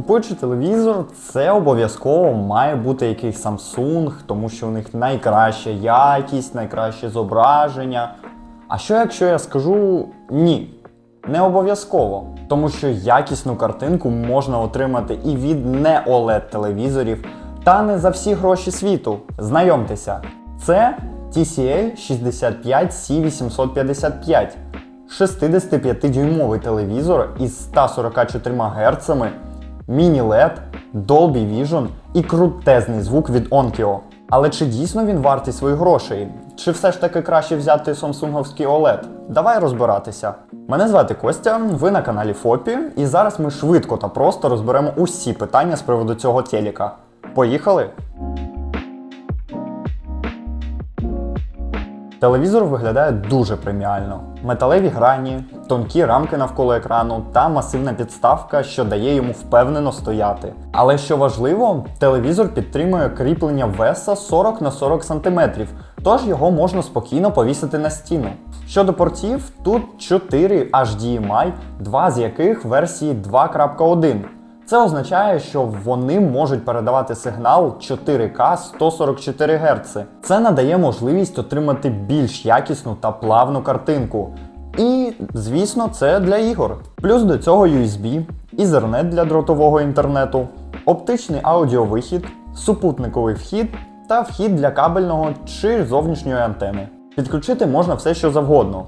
Купуючи телевізор, це обов'язково має бути якийсь Samsung, тому що у них найкраща якість, найкраще зображення. А що якщо я скажу ні? Не обов'язково, тому що якісну картинку можна отримати і від не oled телевізорів, та не за всі гроші світу. Знайомтеся, це TCL 65C855. 65-дюймовий телевізор із 144 Гц, міні-LED, Dolby Vision і крутезний звук від Onkyo. Але чи дійсно він вартий своїх грошей? Чи все ж таки краще взяти самсунговський OLED? Давай розбиратися. Мене звати Костя, ви на каналі Фопі, і зараз ми швидко та просто розберемо усі питання з приводу цього телека. Поїхали! Телевізор виглядає дуже преміально. Металеві грані, тонкі рамки навколо екрану та масивна підставка, що дає йому впевнено стояти. Але що важливо, телевізор підтримує кріплення веса 40 на 40 см, тож його можна спокійно повісити на стіну. Щодо портів, тут 4 HDMI, два з яких версії 2.1. Це означає, що вони можуть передавати сигнал 4К 144 Гц. Це надає можливість отримати більш якісну та плавну картинку. І, звісно, це для ігор. Плюс до цього USB, Ethernet для дротового інтернету, оптичний аудіовихід, супутниковий вхід та вхід для кабельного чи зовнішньої антени. Підключити можна все, що завгодно.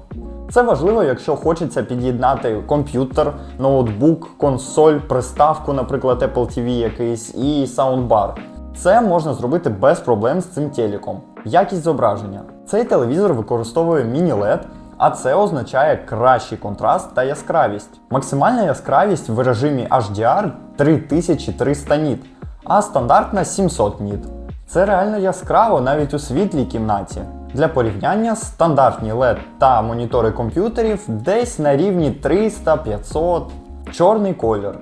Це важливо, якщо хочеться під'єднати комп'ютер, ноутбук, консоль, приставку, наприклад, Apple TV якийсь і саундбар. Це можна зробити без проблем з цим телеком. Якість зображення. Цей телевізор використовує міні-LED, а це означає кращий контраст та яскравість. Максимальна яскравість в режимі HDR 3300 ніт, а стандартна 700 ніт. Це реально яскраво навіть у світлій кімнаті. Для порівняння стандартні LED та монітори комп'ютерів десь на рівні 300-500. Чорний колір.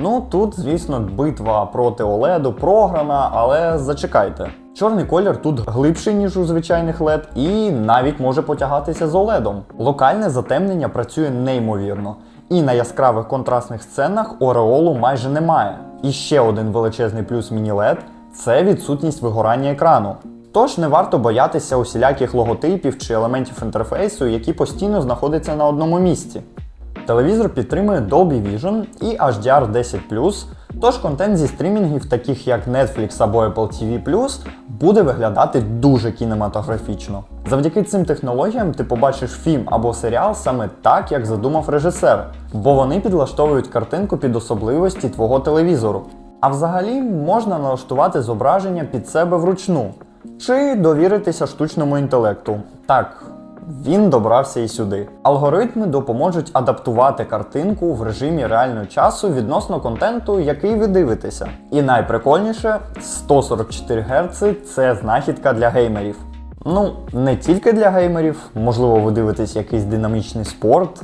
Ну тут, звісно, битва проти OLED програна, але зачекайте. Чорний колір тут глибший, ніж у звичайних LED, і навіть може потягатися з OLED. Локальне затемнення працює неймовірно. І на яскравих контрастних сценах ореолу майже немає. І ще один величезний плюс міні-LED – це відсутність вигорання екрану. Тож не варто боятися усіляких логотипів чи елементів інтерфейсу, які постійно знаходяться на одному місці. Телевізор підтримує Dolby Vision і HDR10+, тож контент зі стрімінгів, таких як Netflix або Apple TV+, буде виглядати дуже кінематографічно. Завдяки цим технологіям ти побачиш фільм або серіал саме так, як задумав режисер, бо вони підлаштовують картинку під особливості твого телевізору. А взагалі можна налаштувати зображення під себе вручну чи довіритися штучному інтелекту. Так, він добрався і сюди. Алгоритми допоможуть адаптувати картинку в режимі реального часу відносно контенту, який ви дивитеся. І найприкольніше 144 Гц це знахідка для геймерів. Ну, не тільки для геймерів, можливо, ви дивитесь якийсь динамічний спорт,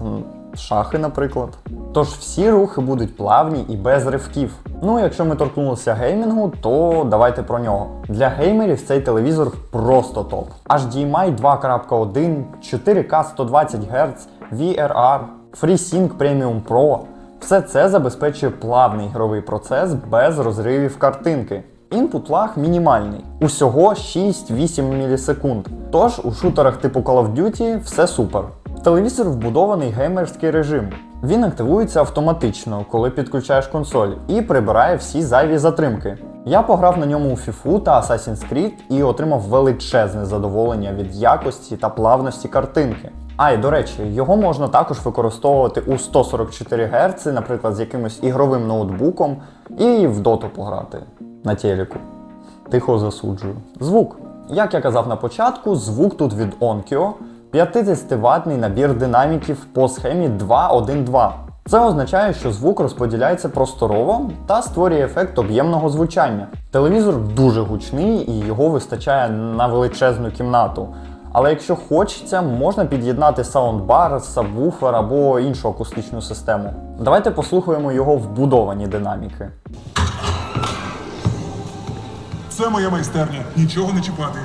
шахи, наприклад. Тож всі рухи будуть плавні і без ривків. Ну, якщо ми торкнулися геймінгу, то давайте про нього. Для геймерів цей телевізор просто топ. HDMI 2.1, 4К 120 Гц, VRR, FreeSync Premium Pro. Все це забезпечує плавний ігровий процес без розривів картинки. Інпут лаг мінімальний, усього 6-8 мілісекунд. Тож у шутерах типу Call of Duty все супер. Телевізор вбудований геймерський режим. Він активується автоматично, коли підключаєш консоль, і прибирає всі зайві затримки. Я пограв на ньому у FIFA та Assassin's Creed і отримав величезне задоволення від якості та плавності картинки. А й до речі, його можна також використовувати у 144 Гц, наприклад, з якимось ігровим ноутбуком, і в доту пограти на телеку. Тихо засуджую. Звук. Як я казав на початку, звук тут від Onkyo 50-ваттний набір динаміків по схемі 2.1.2. Це означає, що звук розподіляється просторово та створює ефект об'ємного звучання. Телевізор дуже гучний і його вистачає на величезну кімнату. Але якщо хочеться, можна під'єднати саундбар, сабвуфер або іншу акустичну систему. Давайте послухаємо його вбудовані динаміки. Це моя майстерня. Нічого не чіпати.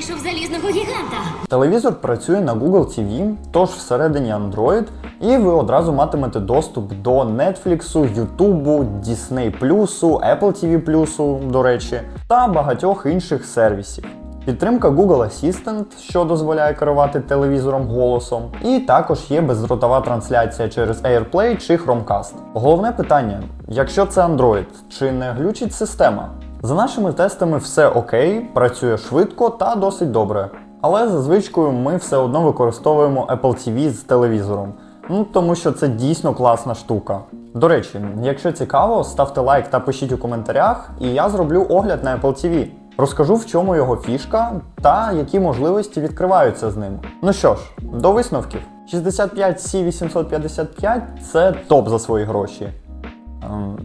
Знайшов залізного гіганта. Телевізор працює на Google TV, тож всередині Android, і ви одразу матимете доступ до Netflix, YouTube, Disney+, Apple TV+, до речі, та багатьох інших сервісів. Підтримка Google Assistant, що дозволяє керувати телевізором голосом, і також є бездротова трансляція через AirPlay чи Chromecast. Головне питання: якщо це Android, чи не глючить система? За нашими тестами все окей, працює швидко та досить добре. Але за звичкою ми все одно використовуємо Apple TV з телевізором. Ну тому що це дійсно класна штука. До речі, якщо цікаво, ставте лайк та пишіть у коментарях, і я зроблю огляд на Apple TV. Розкажу, в чому його фішка та які можливості відкриваються з ним. Ну що ж, до висновків. 65C855 це топ за свої гроші.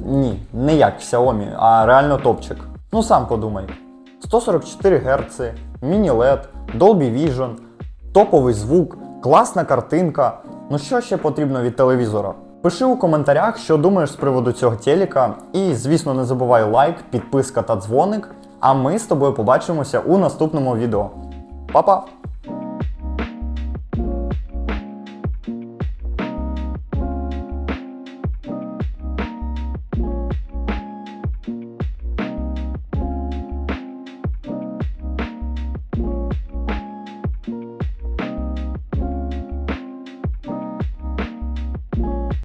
Ні, не як Xiaomi, а реально топчик. Ну сам подумай. 144 Гц, міні-LED, Dolby Vision, топовий звук, класна картинка. Ну що ще потрібно від телевізора? Пиши у коментарях, що думаєш з приводу цього телека. І, звісно, не забувай лайк, підписка та дзвоник. А ми з тобою побачимося у наступному відео. Па-па!